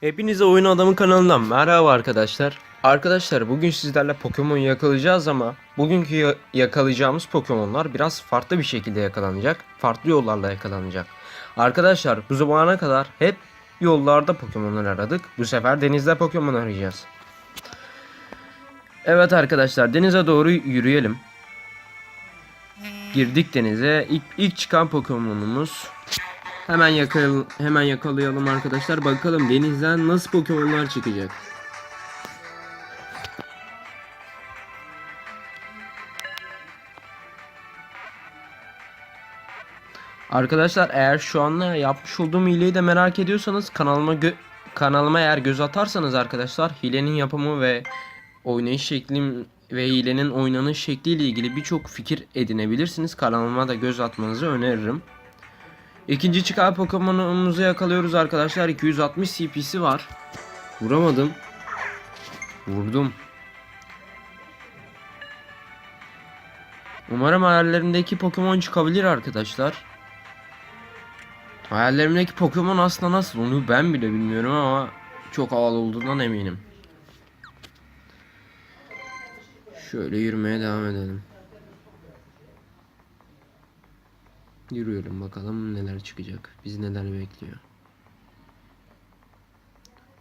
Hepinize Oyun Adamı kanalından merhaba arkadaşlar. Arkadaşlar bugün sizlerle Pokemon yakalayacağız ama bugünkü ya- yakalayacağımız Pokemon'lar biraz farklı bir şekilde yakalanacak. Farklı yollarla yakalanacak. Arkadaşlar bu zamana kadar hep yollarda Pokemon'lar aradık. Bu sefer denizde Pokemon arayacağız. Evet arkadaşlar denize doğru yürüyelim. Girdik denize. İlk, ilk çıkan Pokemon'umuz Hemen yakal hemen yakalayalım arkadaşlar. Bakalım denizden nasıl Pokemon'lar çıkacak. Arkadaşlar eğer şu anda yapmış olduğum hileyi de merak ediyorsanız kanalıma kanalıma eğer göz atarsanız arkadaşlar hilenin yapımı ve oynayış şeklim ve hilenin oynanış şekliyle ilgili birçok fikir edinebilirsiniz. Kanalıma da göz atmanızı öneririm. İkinci çıkan Pokemon'umuzu yakalıyoruz arkadaşlar. 260 CP'si var. Vuramadım. Vurdum. Umarım hayallerimdeki Pokemon çıkabilir arkadaşlar. Hayallerimdeki Pokemon aslında nasıl onu ben bile bilmiyorum ama çok havalı olduğundan eminim. Şöyle yürümeye devam edelim. Yürüyelim bakalım neler çıkacak. Bizi neler bekliyor.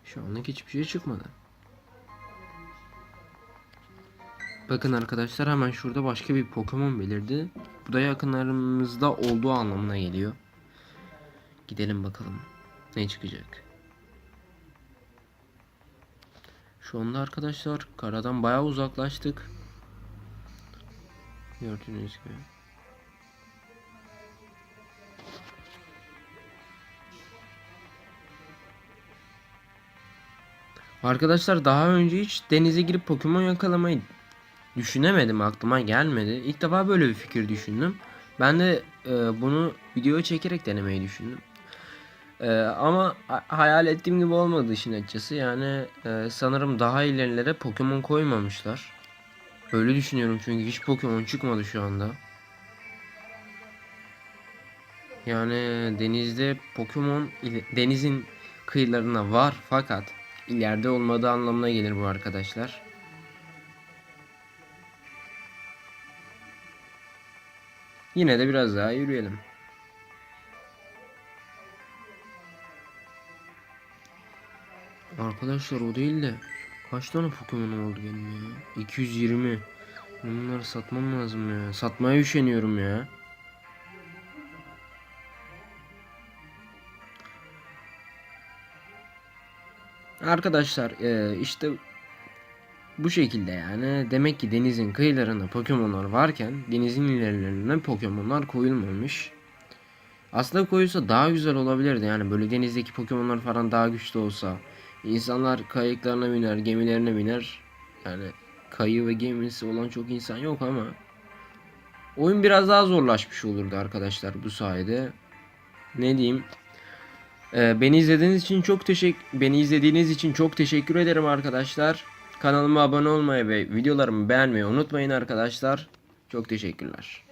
Şu anlık hiçbir şey çıkmadı. Bakın arkadaşlar hemen şurada başka bir Pokemon belirdi. Bu da yakınlarımızda olduğu anlamına geliyor. Gidelim bakalım ne çıkacak. Şu anda arkadaşlar karadan bayağı uzaklaştık. Gördüğünüz gibi. Arkadaşlar daha önce hiç denize girip Pokemon yakalamayı düşünemedim aklıma gelmedi. İlk defa böyle bir fikir düşündüm. Ben de e, bunu video çekerek denemeyi düşündüm. E, ama ha- hayal ettiğim gibi olmadı işin açıkçası. Yani e, sanırım daha ilerilere Pokemon koymamışlar. Öyle düşünüyorum çünkü hiç Pokemon çıkmadı şu anda. Yani denizde Pokemon denizin kıyılarına var fakat ileride olmadığı anlamına gelir bu arkadaşlar. Yine de biraz daha yürüyelim. Arkadaşlar o değil de kaç tane Pokemon oldu benim ya? 220. Bunları satmam lazım ya. Satmaya üşeniyorum ya. Arkadaşlar e, işte bu şekilde yani demek ki denizin kıyılarında Pokemon'lar varken denizin ilerilerine Pokemon'lar koyulmamış. Aslında koyulsa daha güzel olabilirdi yani böyle denizdeki Pokemon'lar falan daha güçlü olsa. İnsanlar kayıklarına biner, gemilerine biner. Yani kayığı ve gemisi olan çok insan yok ama oyun biraz daha zorlaşmış olurdu arkadaşlar bu sayede. Ne diyeyim? Ee, beni izlediğiniz için çok teşekkür beni izlediğiniz için çok teşekkür ederim arkadaşlar. Kanalıma abone olmayı ve videolarımı beğenmeyi unutmayın arkadaşlar. Çok teşekkürler.